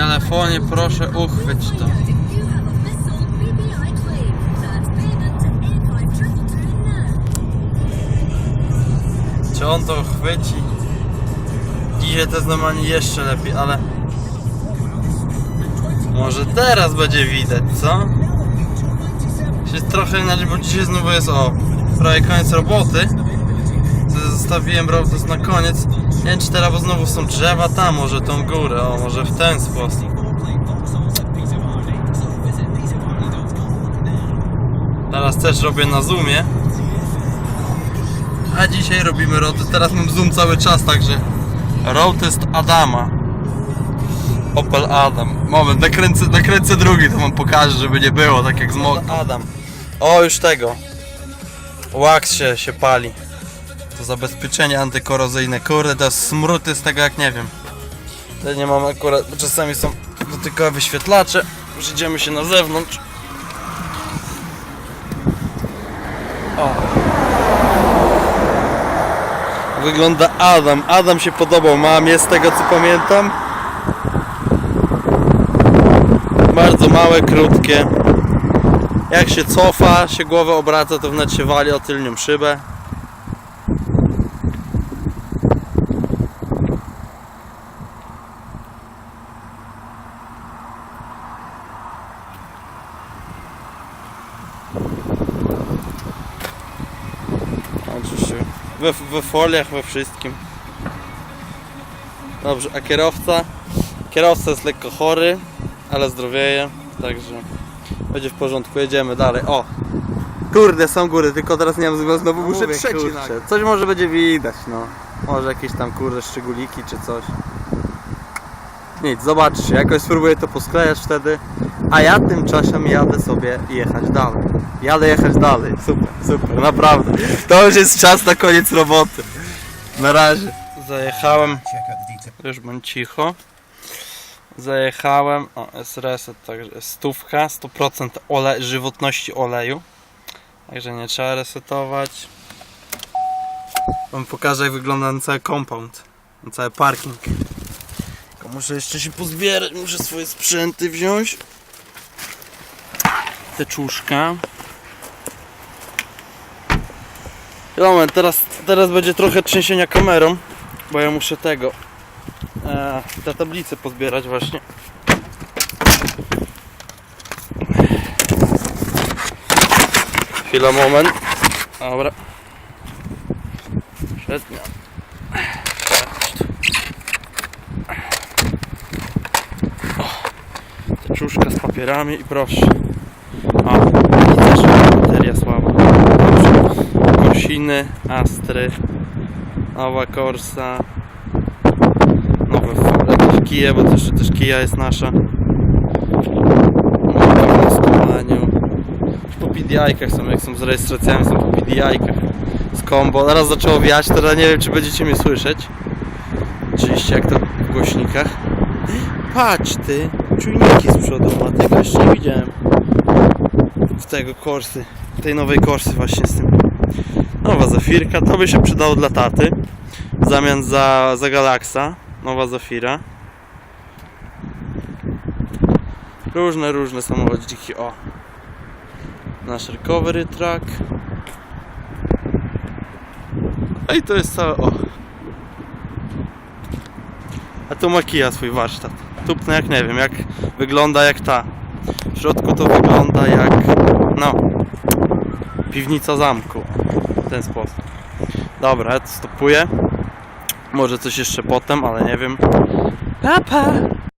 telefonie, proszę uchwyć to. Czy on to chwyci? Dzisiaj to jest normalnie jeszcze lepiej, ale... Może teraz będzie widać, co? Się trochę inaczej, bo dzisiaj znowu jest o prawie koniec roboty. Zostawiłem robotę na koniec. Nie wiem czy teraz, bo znowu są drzewa tam, może tą górę, o może w ten sposób. Teraz też robię na zoomie. A dzisiaj robimy road. Teraz mam zoom cały czas, także road test Adama. Opel Adam. Moment, nakręcę, nakręcę drugi, to wam pokażę, żeby nie było tak jak z. Adam. O, już tego. Wax się, się pali. To zabezpieczenie antykorozyjne. Kurde, to jest smróty z tego jak nie wiem. Ja nie mam akurat, bo czasami są dotykowe wyświetlacze. Przyjdziemy się na zewnątrz. O. Wygląda Adam. Adam się podobał mamie z tego co pamiętam. Bardzo małe, krótkie. Jak się cofa, się głowę obraca, to wnet się wali o tylnią szybę. Oczywiście we, we foliach, we wszystkim. Dobrze, a kierowca? Kierowca jest lekko chory, ale zdrowieje, także będzie w porządku, jedziemy dalej. O! Kurde, są góry, tylko teraz nie mam znowu, znowu muszę trzeci. Coś może będzie widać, no. Może jakieś tam kurde szczególiki czy coś. Nic, zobaczcie, jakoś spróbuję to posklejać wtedy. A ja tymczasem jadę sobie jechać dalej. Jadę jechać dalej. Super, super, naprawdę. To już jest czas na koniec roboty. Na razie. Zajechałem. Już bądź cicho. Zajechałem. O, jest reset, także stówka, 100% ole żywotności oleju. Także nie trzeba resetować. Wam pokażę jak wygląda na cały compound. Na cały parking. Muszę jeszcze się pozbierać, muszę swoje sprzęty wziąć. Teczuszka. Moment, teraz, teraz będzie trochę trzęsienia kamerą, bo ja muszę tego, e, te tablice pozbierać właśnie. Chwila, moment. Dobra. Przednia. Teczuszka z papierami i proszę. A, i też bateria słaba. Dobrze. Astry, nowa Corsa, nowe jakieś kije, bo też, też kija jest nasza. Na po PDI-kach są, jak są z rejestracjami, są po PDI-kach. Z combo. Teraz zaczęło wiać, teraz nie wiem czy będziecie mnie słyszeć. Oczywiście jak to w głośnikach. Patrz ty, czujniki z przodu ma, tego jeszcze nie widziałem. W tego korsy, tej nowej korsy właśnie z tym. Nowa Zafirka, to by się przydało dla taty. W zamian za, za Galaxa, nowa Zafira. Różne, różne samochodziki, o. Nasz recovery track. No i to jest całe, o. A tu ma Kia swój warsztat. Tupnę jak nie wiem, jak wygląda jak ta. W środku to wygląda jak, no, piwnica zamku. W ten sposób. Dobra, stopuję. Może coś jeszcze potem, ale nie wiem. Pa, pa.